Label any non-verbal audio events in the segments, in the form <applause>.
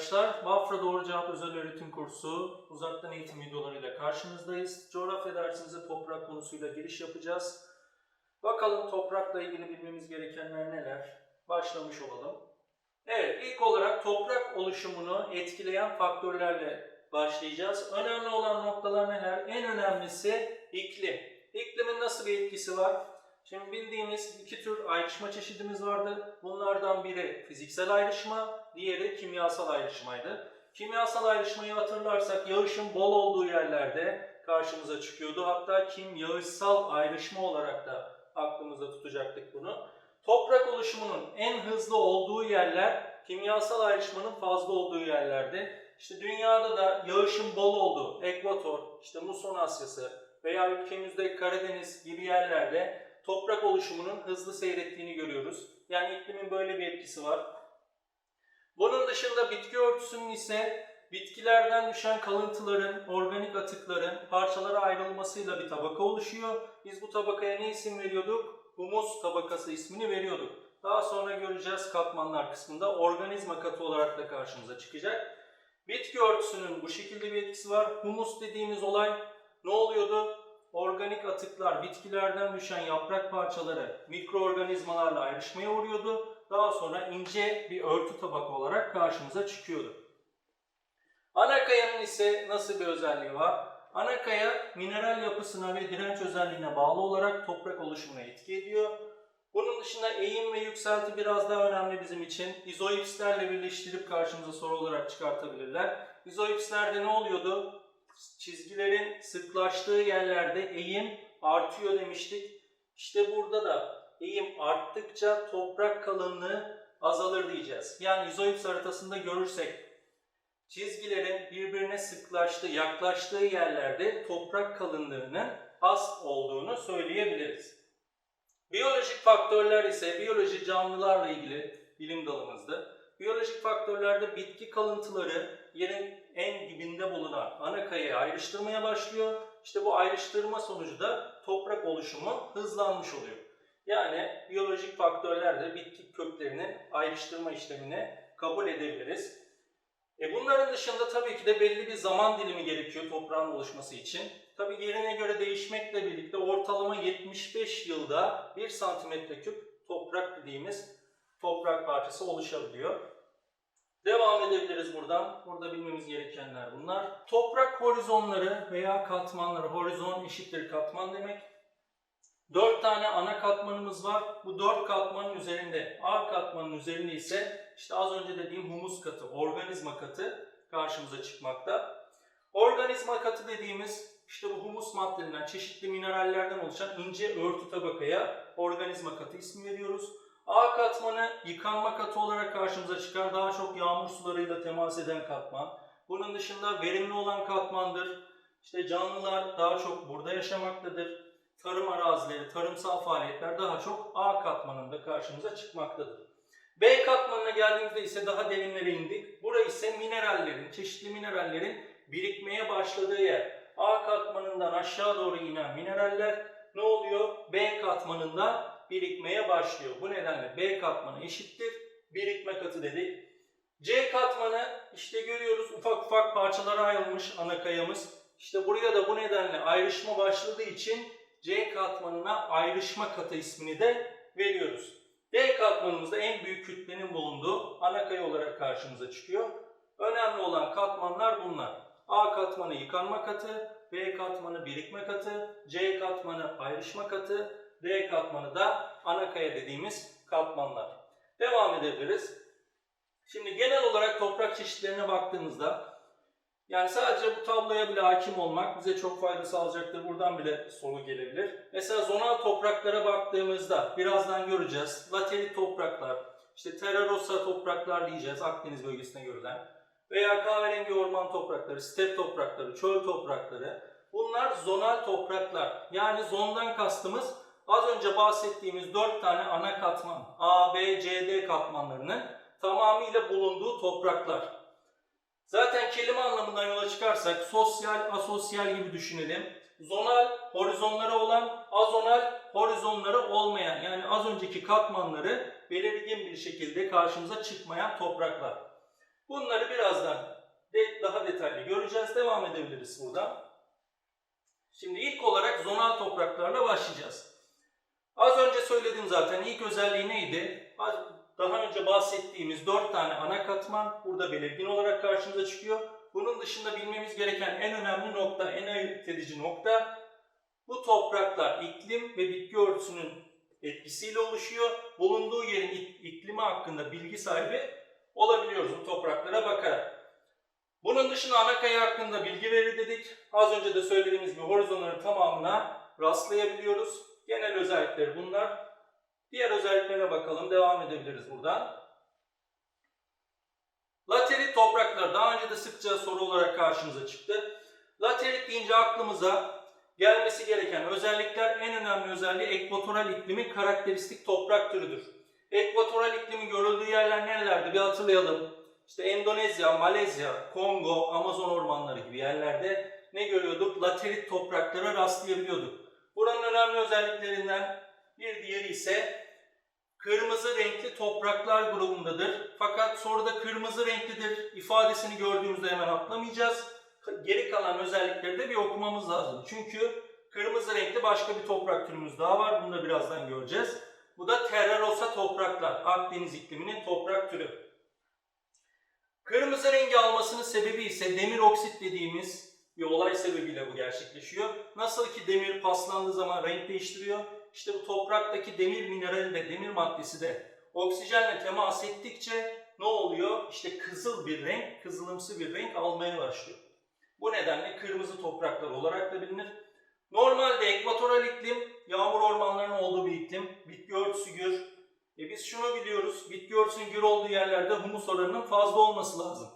arkadaşlar. Bafra Doğru Cevap Özel Öğretim Kursu uzaktan eğitim videolarıyla karşınızdayız. Coğrafya dersimize toprak konusuyla giriş yapacağız. Bakalım toprakla ilgili bilmemiz gerekenler neler? Başlamış olalım. Evet, ilk olarak toprak oluşumunu etkileyen faktörlerle başlayacağız. Önemli olan noktalar neler? En önemlisi iklim. İklimin nasıl bir etkisi var? Şimdi bildiğimiz iki tür ayrışma çeşidimiz vardı. Bunlardan biri fiziksel ayrışma, diğeri kimyasal ayrışmaydı. Kimyasal ayrışmayı hatırlarsak yağışın bol olduğu yerlerde karşımıza çıkıyordu. Hatta kim yağışsal ayrışma olarak da aklımızda tutacaktık bunu. Toprak oluşumunun en hızlı olduğu yerler kimyasal ayrışmanın fazla olduğu yerlerdi. İşte dünyada da yağışın bol olduğu ekvator, işte Muson Asyası veya ülkemizde Karadeniz gibi yerlerde toprak oluşumunun hızlı seyrettiğini görüyoruz. Yani iklimin böyle bir etkisi var. Bunun dışında bitki örtüsünün ise bitkilerden düşen kalıntıların, organik atıkların parçalara ayrılmasıyla bir tabaka oluşuyor. Biz bu tabakaya ne isim veriyorduk? Humus tabakası ismini veriyorduk. Daha sonra göreceğiz katmanlar kısmında organizma katı olarak da karşımıza çıkacak. Bitki örtüsünün bu şekilde bir etkisi var. Humus dediğimiz olay ne oluyordu? Organik atıklar, bitkilerden düşen yaprak parçaları mikroorganizmalarla ayrışmaya uğruyordu. Daha sonra ince bir örtü tabaka olarak karşımıza çıkıyordu. Ana kayanın ise nasıl bir özelliği var? Ana kaya mineral yapısına ve direnç özelliğine bağlı olarak toprak oluşumuna etki ediyor. Bunun dışında eğim ve yükselti biraz daha önemli bizim için. İzoipslerle birleştirip karşımıza soru olarak çıkartabilirler. İzoipslerde ne oluyordu? Çizgilerin sıklaştığı yerlerde eğim artıyor demiştik. İşte burada da eğim arttıkça toprak kalınlığı azalır diyeceğiz. Yani izoips haritasında görürsek çizgilerin birbirine sıklaştığı, yaklaştığı yerlerde toprak kalınlığının az olduğunu söyleyebiliriz. Biyolojik faktörler ise biyoloji canlılarla ilgili bilim dalımızdı. Biyolojik faktörlerde bitki kalıntıları yerin en dibinde bulunan ana kayayı ayrıştırmaya başlıyor. İşte bu ayrıştırma sonucu da toprak oluşumu hızlanmış oluyor. Yani biyolojik faktörler de bitki köklerinin ayrıştırma işlemini kabul edebiliriz. E bunların dışında tabii ki de belli bir zaman dilimi gerekiyor toprağın oluşması için. Tabii yerine göre değişmekle birlikte ortalama 75 yılda 1 santimetre küp toprak dediğimiz toprak parçası oluşabiliyor. Devam edebiliriz buradan. Burada bilmemiz gerekenler bunlar. Toprak horizonları veya katmanları. Horizon eşittir katman demek. Dört tane ana katmanımız var. Bu dört katmanın üzerinde, A katmanın üzerinde ise işte az önce dediğim humus katı, organizma katı karşımıza çıkmakta. Organizma katı dediğimiz işte bu humus maddelerinden, çeşitli minerallerden oluşan ince örtü tabakaya organizma katı ismi veriyoruz. A katmanı yıkanma katı olarak karşımıza çıkar. Daha çok yağmur sularıyla temas eden katman. Bunun dışında verimli olan katmandır. İşte canlılar daha çok burada yaşamaktadır. Tarım arazileri, tarımsal faaliyetler daha çok A katmanında karşımıza çıkmaktadır. B katmanına geldiğimizde ise daha derinlere indik. Burası ise minerallerin, çeşitli minerallerin birikmeye başladığı yer. A katmanından aşağı doğru inen mineraller ne oluyor? B katmanında birikmeye başlıyor. Bu nedenle B katmanı eşittir. Birikme katı dedik. C katmanı işte görüyoruz ufak ufak parçalara ayrılmış ana kayamız. İşte buraya da bu nedenle ayrışma başladığı için C katmanına ayrışma katı ismini de veriyoruz. D katmanımızda en büyük kütlenin bulunduğu ana kaya olarak karşımıza çıkıyor. Önemli olan katmanlar bunlar. A katmanı yıkanma katı, B katmanı birikme katı, C katmanı ayrışma katı, D katmanı da ana kaya dediğimiz katmanlar. Devam edebiliriz. Şimdi genel olarak toprak çeşitlerine baktığımızda yani sadece bu tabloya bile hakim olmak bize çok fayda sağlayacaktır. Buradan bile soru gelebilir. Mesela zonal topraklara baktığımızda birazdan göreceğiz. Laterit topraklar, işte terrarossa topraklar diyeceğiz Akdeniz bölgesine görülen. Veya kahverengi orman toprakları, step toprakları, çöl toprakları. Bunlar zonal topraklar. Yani zondan kastımız az önce bahsettiğimiz 4 tane ana katman A, B, C, D katmanlarının tamamıyla bulunduğu topraklar. Zaten kelime anlamından yola çıkarsak sosyal, asosyal gibi düşünelim. Zonal, horizonları olan, azonal, horizonları olmayan yani az önceki katmanları belirgin bir şekilde karşımıza çıkmayan topraklar. Bunları birazdan de, daha detaylı göreceğiz. Devam edebiliriz buradan. Şimdi ilk olarak zonal topraklarla başlayacağız. Az önce söyledim zaten ilk özelliği neydi? Daha önce bahsettiğimiz 4 tane ana katman burada belirgin olarak karşımıza çıkıyor. Bunun dışında bilmemiz gereken en önemli nokta, en ayırt edici nokta bu topraklar iklim ve bitki örtüsünün etkisiyle oluşuyor. Bulunduğu yerin ik- iklimi hakkında bilgi sahibi olabiliyoruz bu topraklara bakarak. Bunun dışında Anakaya hakkında bilgi veri dedik. Az önce de söylediğimiz gibi horizonların tamamına rastlayabiliyoruz. Genel özellikleri bunlar. Diğer özelliklerine bakalım. Devam edebiliriz buradan. Laterit topraklar daha önce de sıkça soru olarak karşımıza çıktı. Laterit deyince aklımıza gelmesi gereken özellikler en önemli özelliği ekvatoral iklimin karakteristik toprak türüdür. Ekvatoral iklimin görüldüğü yerler nerelerdi bir hatırlayalım. İşte Endonezya, Malezya, Kongo, Amazon ormanları gibi yerlerde ne görüyorduk? Laterit topraklara rastlayabiliyorduk. Buranın önemli özelliklerinden bir diğeri ise kırmızı renkli topraklar grubundadır. Fakat soruda kırmızı renklidir ifadesini gördüğümüzde hemen atlamayacağız. Geri kalan özellikleri de bir okumamız lazım. Çünkü kırmızı renkli başka bir toprak türümüz daha var. Bunu da birazdan göreceğiz. Bu da terrarosa topraklar. Akdeniz ikliminin toprak türü. Kırmızı rengi almasının sebebi ise demir oksit dediğimiz bir olay sebebiyle bu gerçekleşiyor. Nasıl ki demir paslandığı zaman renk değiştiriyor. İşte bu topraktaki demir minerali de demir maddesi de oksijenle temas ettikçe ne oluyor? İşte kızıl bir renk, kızılımsı bir renk almaya başlıyor. Bu nedenle kırmızı topraklar olarak da bilinir. Normalde ekvatoral iklim, yağmur ormanlarının olduğu bir iklim. Bitki örtüsü gür. E biz şunu biliyoruz, bitki örtüsünün gür olduğu yerlerde humus oranının fazla olması lazım.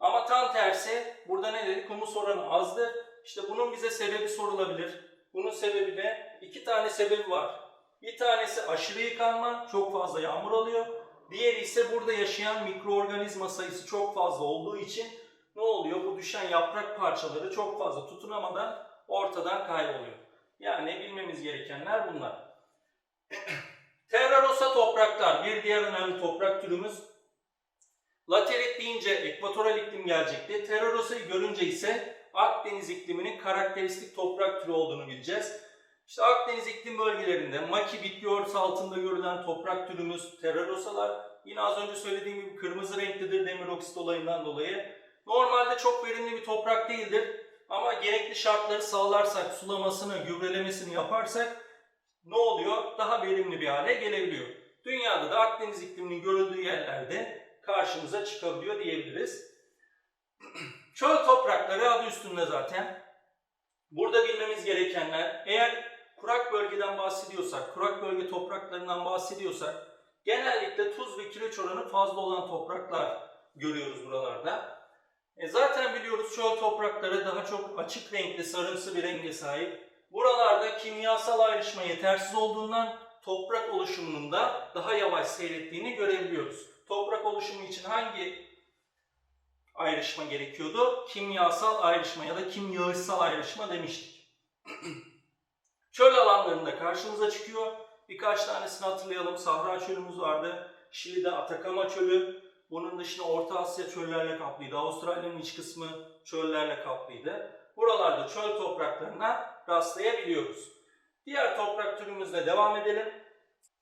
Ama tam tersi, burada ne dedik? Humus oranı azdır. İşte bunun bize sebebi sorulabilir. Bunun sebebi ne? İki tane sebebi var. Bir tanesi aşırı yıkanma, çok fazla yağmur alıyor. Diğeri ise burada yaşayan mikroorganizma sayısı çok fazla olduğu için ne oluyor? Bu düşen yaprak parçaları çok fazla tutunamadan ortadan kayboluyor. Yani bilmemiz gerekenler bunlar. <clears throat> Terrarosa topraklar bir diğer önemli toprak türümüz. Laterit deyince ekvatoral iklim gelecekti. Terrarosa'yı görünce ise Akdeniz ikliminin karakteristik toprak türü olduğunu bileceğiz. İşte Akdeniz iklim bölgelerinde maki bitki örtüsü altında görülen toprak türümüz terrarosalar. Yine az önce söylediğim gibi kırmızı renklidir demir oksit olayından dolayı. Normalde çok verimli bir toprak değildir. Ama gerekli şartları sağlarsak, sulamasını, gübrelemesini yaparsak ne oluyor? Daha verimli bir hale gelebiliyor. Dünyada da Akdeniz ikliminin görüldüğü yerlerde karşımıza çıkabiliyor diyebiliriz. <clears throat> Çöl toprakları adı üstünde zaten. Burada bilmemiz gerekenler, eğer kurak bölgeden bahsediyorsak, kurak bölge topraklarından bahsediyorsak, genellikle tuz ve kireç oranı fazla olan topraklar görüyoruz buralarda. E zaten biliyoruz çöl toprakları daha çok açık renkli, sarımsı bir renge sahip. Buralarda kimyasal ayrışma yetersiz olduğundan toprak oluşumunun da daha yavaş seyrettiğini görebiliyoruz. Toprak oluşumu için hangi ayrışma gerekiyordu? Kimyasal ayrışma ya da kimyasal ayrışma demiştik. <clears throat> Çöl alanlarında karşımıza çıkıyor. Birkaç tanesini hatırlayalım. Sahra çölümüz vardı. Şili'de Atakama çölü. Bunun dışında Orta Asya çöllerle kaplıydı. Avustralya'nın iç kısmı çöllerle kaplıydı. Buralarda çöl topraklarına rastlayabiliyoruz. Diğer toprak türümüzle devam edelim.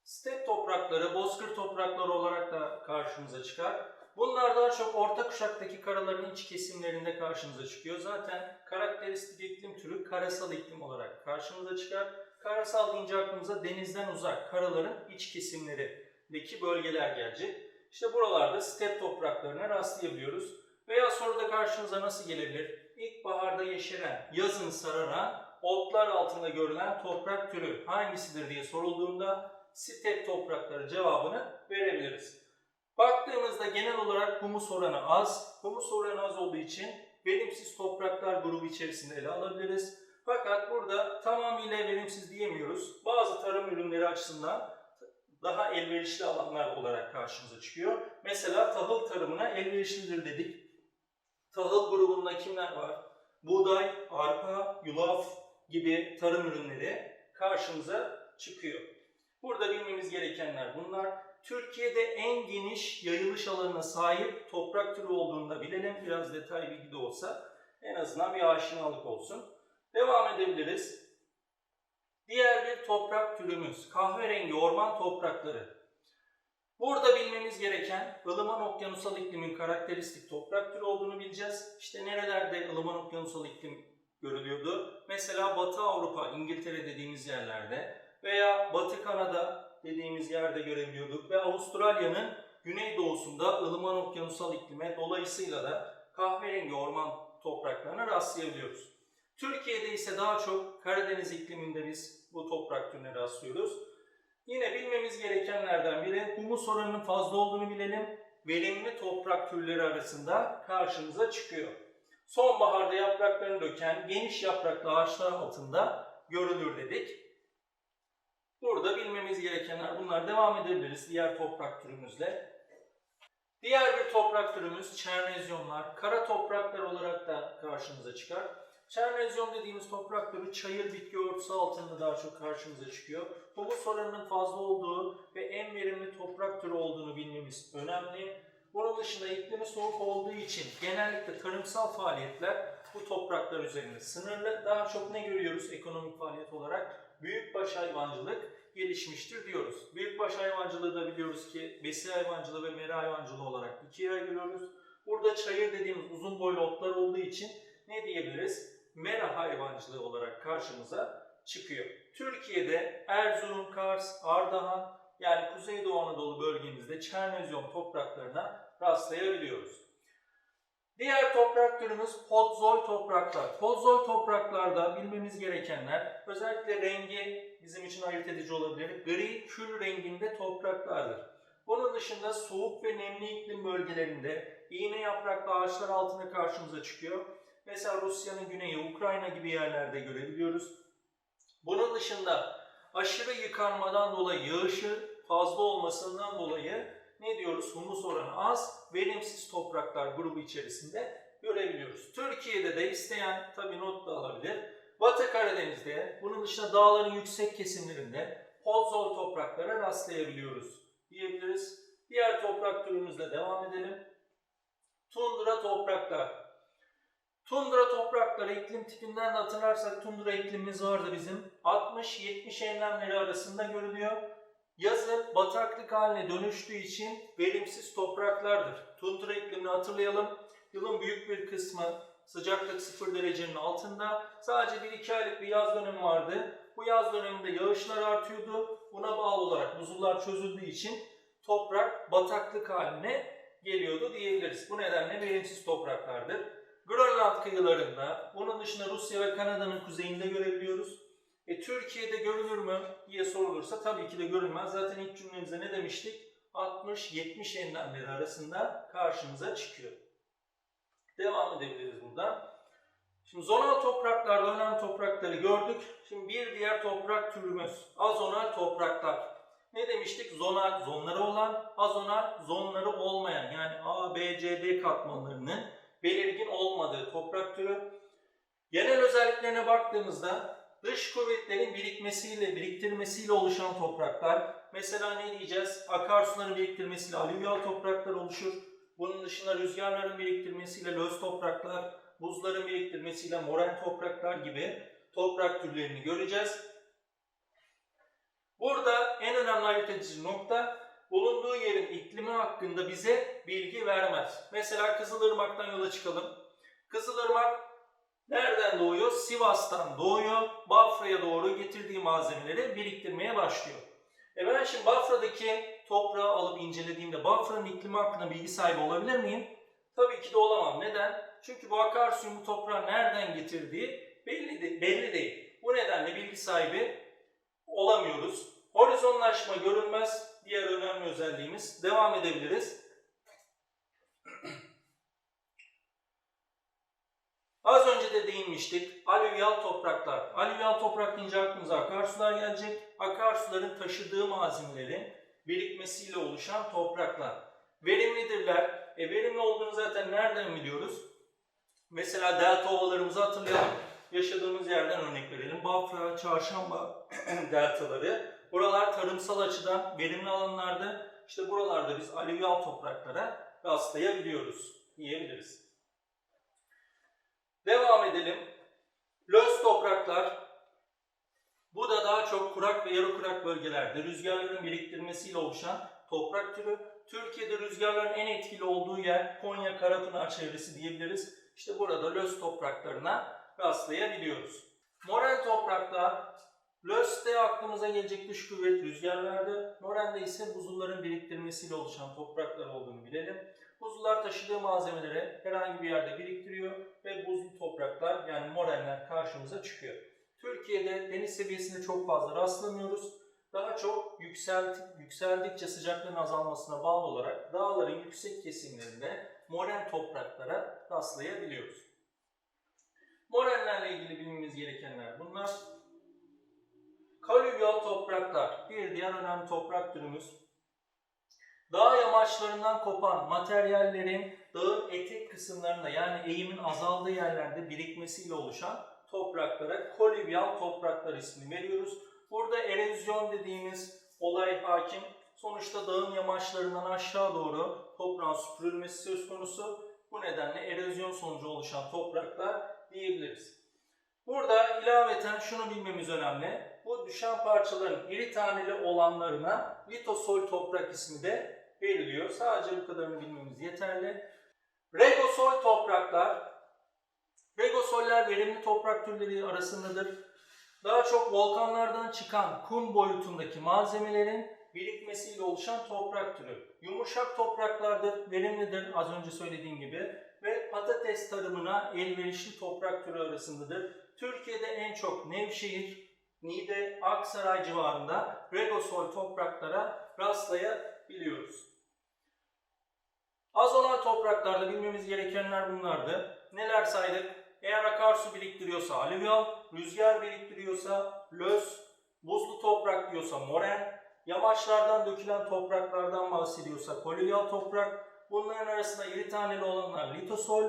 Step toprakları, bozkır toprakları olarak da karşımıza çıkar. Bunlar daha çok orta kuşaktaki karaların iç kesimlerinde karşımıza çıkıyor. Zaten karakteristik iklim türü karasal iklim olarak karşımıza çıkar. Karasal deyince aklımıza denizden uzak karaların iç kesimlerindeki bölgeler gelecek. İşte buralarda step topraklarına rastlayabiliyoruz. Veya soruda karşınıza nasıl gelebilir? İlkbaharda yeşeren, yazın sararan, otlar altında görülen toprak türü hangisidir diye sorulduğunda step toprakları cevabını verebiliriz. Baktığımızda genel olarak humus oranı az. Humus oranı az olduğu için verimsiz topraklar grubu içerisinde ele alabiliriz. Fakat burada tamamıyla verimsiz diyemiyoruz. Bazı tarım ürünleri açısından daha elverişli alanlar olarak karşımıza çıkıyor. Mesela tahıl tarımına elverişlidir dedik. Tahıl grubunda kimler var? Buğday, arpa, yulaf gibi tarım ürünleri karşımıza çıkıyor. Burada bilmemiz gerekenler bunlar. Türkiye'de en geniş yayılış alanına sahip toprak türü olduğunu da bilelim. Biraz detay bilgi de olsa en azından bir aşinalık olsun. Devam edebiliriz. Diğer bir toprak türümüz kahverengi orman toprakları. Burada bilmemiz gereken ılıman okyanusal iklimin karakteristik toprak türü olduğunu bileceğiz. İşte nerelerde ılıman okyanusal iklim görülüyordu? Mesela Batı Avrupa, İngiltere dediğimiz yerlerde veya Batı Kanada dediğimiz yerde görebiliyorduk ve Avustralya'nın güneydoğusunda ılıman okyanusal iklime dolayısıyla da kahverengi orman topraklarına rastlayabiliyoruz. Türkiye'de ise daha çok Karadeniz ikliminde biz bu toprak türüne rastlıyoruz. Yine bilmemiz gerekenlerden biri humus oranının fazla olduğunu bilelim. Verimli toprak türleri arasında karşımıza çıkıyor. Sonbaharda yapraklarını döken geniş yapraklı ağaçlar altında görülür dedik. Burada bilmemiz gerekenler bunlar. Devam edebiliriz diğer toprak türümüzle. Diğer bir toprak türümüz çernezyonlar. Kara topraklar olarak da karşımıza çıkar. Çernezyon dediğimiz toprak türü çayır bitki örtüsü altında daha çok karşımıza çıkıyor. Humus oranının fazla olduğu ve en verimli toprak türü olduğunu bilmemiz önemli. Bunun dışında iklimi soğuk olduğu için genellikle tarımsal faaliyetler bu topraklar üzerinde sınırlı. Daha çok ne görüyoruz ekonomik faaliyet olarak? Büyükbaş hayvancılık gelişmiştir diyoruz. Büyükbaş hayvancılığı da biliyoruz ki besi hayvancılığı ve mera hayvancılığı olarak ikiye ayırıyoruz. Burada çayır dediğimiz uzun boylu otlar olduğu için ne diyebiliriz? Mera hayvancılığı olarak karşımıza çıkıyor. Türkiye'de Erzurum, Kars, Ardahan yani Kuzeydoğu Anadolu bölgemizde Çernezyon topraklarına rastlayabiliyoruz. Diğer toprak türümüz podzol topraklar. Podzol topraklarda bilmemiz gerekenler özellikle rengi bizim için ayırt edici olabilir. Gri kül renginde topraklardır. Bunun dışında soğuk ve nemli iklim bölgelerinde iğne yapraklı ağaçlar altında karşımıza çıkıyor. Mesela Rusya'nın güneyi, Ukrayna gibi yerlerde görebiliyoruz. Bunun dışında aşırı yıkanmadan dolayı yağışı fazla olmasından dolayı ne diyoruz? Humus oranı az, verimsiz topraklar grubu içerisinde görebiliyoruz. Türkiye'de de isteyen tabi not da alabilir. Batı Karadeniz'de, bunun dışında dağların yüksek kesimlerinde podzol topraklara rastlayabiliyoruz diyebiliriz. Diğer toprak türümüzle devam edelim. Tundra topraklar. Tundra toprakları iklim tipinden de hatırlarsak tundra iklimimiz vardı bizim. 60-70 enlemleri arasında görülüyor. Yazın bataklık haline dönüştüğü için verimsiz topraklardır. Tundra iklimini hatırlayalım. Yılın büyük bir kısmı sıcaklık 0 derecenin altında. Sadece 1-2 aylık bir yaz dönemi vardı. Bu yaz döneminde yağışlar artıyordu. Buna bağlı olarak buzullar çözüldüğü için toprak bataklık haline geliyordu diyebiliriz. Bu nedenle verimsiz topraklardır. Grönland kıyılarında, bunun dışında Rusya ve Kanada'nın kuzeyinde görebiliyoruz. E, Türkiye'de görülür mü diye sorulursa tabii ki de görülmez. Zaten ilk cümlemizde ne demiştik? 60-70 enlemleri arasında karşımıza çıkıyor. Devam edebiliriz buradan. Şimdi zonal topraklarda önemli toprakları gördük. Şimdi bir diğer toprak türümüz azonal topraklar. Ne demiştik? Zonal zonları olan, azonal zonları olmayan yani A, B, C, D katmanlarının belirgin olmadığı toprak türü. Genel özelliklerine baktığımızda dış kuvvetlerin birikmesiyle, biriktirmesiyle oluşan topraklar. Mesela ne diyeceğiz? Akarsuların biriktirmesiyle alüvyal topraklar oluşur. Bunun dışında rüzgarların biriktirmesiyle löz topraklar, buzların biriktirmesiyle moren topraklar gibi toprak türlerini göreceğiz. Burada en önemli ayırt edici nokta bulunduğu yerin iklimi hakkında bize bilgi vermez. Mesela Kızılırmak'tan yola çıkalım. Kızılırmak nereden doğuyor? Sivas'tan doğuyor. Bafra'ya doğru getirdiği malzemeleri biriktirmeye başlıyor. E ben şimdi Bafra'daki toprağı alıp incelediğimde Bafra'nın iklimi hakkında bilgi sahibi olabilir miyim? Tabii ki de olamam. Neden? Çünkü bu akarsuyun bu toprağı nereden getirdiği belli, de, belli değil. Bu nedenle bilgi sahibi olamıyoruz. Horizonlaşma görünmez diğer önemli özelliğimiz. Devam edebiliriz. Az önce de değinmiştik. Alüvyal topraklar. Alüvyal toprak deyince aklımıza akarsular gelecek. Akarsuların taşıdığı malzemelerin birikmesiyle oluşan topraklar. Verimlidirler. E verimli olduğunu zaten nereden biliyoruz? Mesela delta ovalarımızı hatırlayalım. Yaşadığımız yerden örnek verelim. Bafra, Çarşamba <clears throat> deltaları. Buralar tarımsal açıdan verimli alanlardı. İşte buralarda biz alüvyal topraklara rastlayabiliyoruz diyebiliriz. Devam edelim. Löz topraklar. Bu da daha çok kurak bölgelerde rüzgarların biriktirmesiyle oluşan toprak türü. Türkiye'de rüzgarların en etkili olduğu yer Konya Karapınar çevresi diyebiliriz. İşte burada löz topraklarına rastlayabiliyoruz. Moren topraklar, löste aklımıza gelecek dış kuvvet rüzgarlardı. Moren'de ise buzulların biriktirmesiyle oluşan topraklar olduğunu bilelim. Buzullar taşıdığı malzemeleri herhangi bir yerde biriktiriyor ve buzlu topraklar yani morenler karşımıza çıkıyor. Türkiye'de deniz seviyesinde çok fazla rastlamıyoruz. Daha çok yükselt, yükseldikçe sıcaklığın azalmasına bağlı olarak dağların yüksek kesimlerinde moren topraklara rastlayabiliyoruz. Morenlerle ilgili bilmemiz gerekenler bunlar. Kalüvyal topraklar bir diğer önemli toprak türümüz. Dağ yamaçlarından kopan materyallerin dağın etek kısımlarında yani eğimin azaldığı yerlerde birikmesiyle oluşan topraklara kolüvyal topraklar ismini veriyoruz. Burada erozyon dediğimiz olay hakim. Sonuçta dağın yamaçlarından aşağı doğru toprağın süpürülmesi söz konusu. Bu nedenle erozyon sonucu oluşan topraklar diyebiliriz. Burada ilaveten şunu bilmemiz önemli. Bu düşen parçaların iri taneli olanlarına litosol toprak ismi de veriliyor. Sadece bu kadarını bilmemiz yeterli. Regosol topraklar. Regosoller verimli toprak türleri arasındadır. Daha çok volkanlardan çıkan kum boyutundaki malzemelerin birikmesiyle oluşan toprak türü. Yumuşak topraklardır, verimlidir az önce söylediğim gibi ve patates tarımına elverişli toprak türü arasındadır. Türkiye'de en çok Nevşehir, Niğde, Aksaray civarında regosol topraklara rastlayabiliyoruz. Azonal topraklarda bilmemiz gerekenler bunlardı. Neler saydık? Eğer akarsu biriktiriyorsa alüvyal, rüzgar biriktiriyorsa löz, buzlu toprak diyorsa moren, yamaçlardan dökülen topraklardan bahsediyorsa kolüvyal toprak, bunların arasında iri taneli olanlar litosol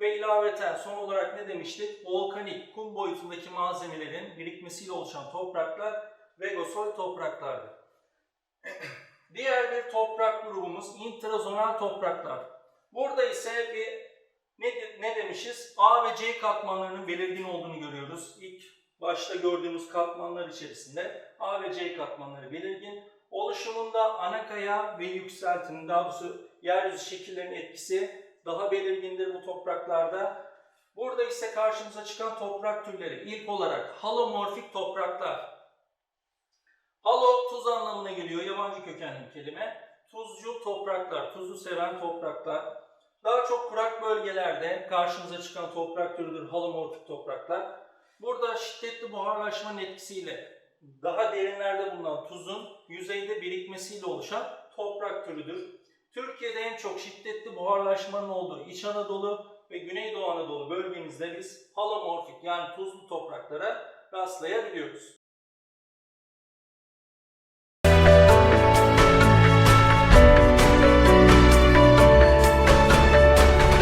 ve ilaveten son olarak ne demiştik? Volkanik, kum boyutundaki malzemelerin birikmesiyle oluşan topraklar regosol topraklardır. <clears throat> Diğer bir toprak grubumuz intrazonal topraklar. Burada ise bir ne, ne demişiz? A ve C katmanlarının belirgin olduğunu görüyoruz. İlk başta gördüğümüz katmanlar içerisinde A ve C katmanları belirgin. Oluşumunda ana kaya ve yükseltinin, daha doğrusu yeryüzü şekillerinin etkisi daha belirgindir bu topraklarda. Burada ise karşımıza çıkan toprak türleri ilk olarak halomorfik topraklar. Halo tuz anlamına geliyor, yabancı kökenli bir kelime. Tuzcu topraklar, tuzu seven topraklar. Daha çok kurak bölgelerde karşımıza çıkan toprak türüdür halomorfik topraklar. Burada şiddetli buharlaşmanın etkisiyle daha derinlerde bulunan tuzun yüzeyde birikmesiyle oluşan toprak türüdür. Türkiye'de en çok şiddetli buharlaşmanın olduğu İç Anadolu ve Güneydoğu Anadolu bölgemizde biz halomorfik yani tuzlu topraklara rastlayabiliyoruz.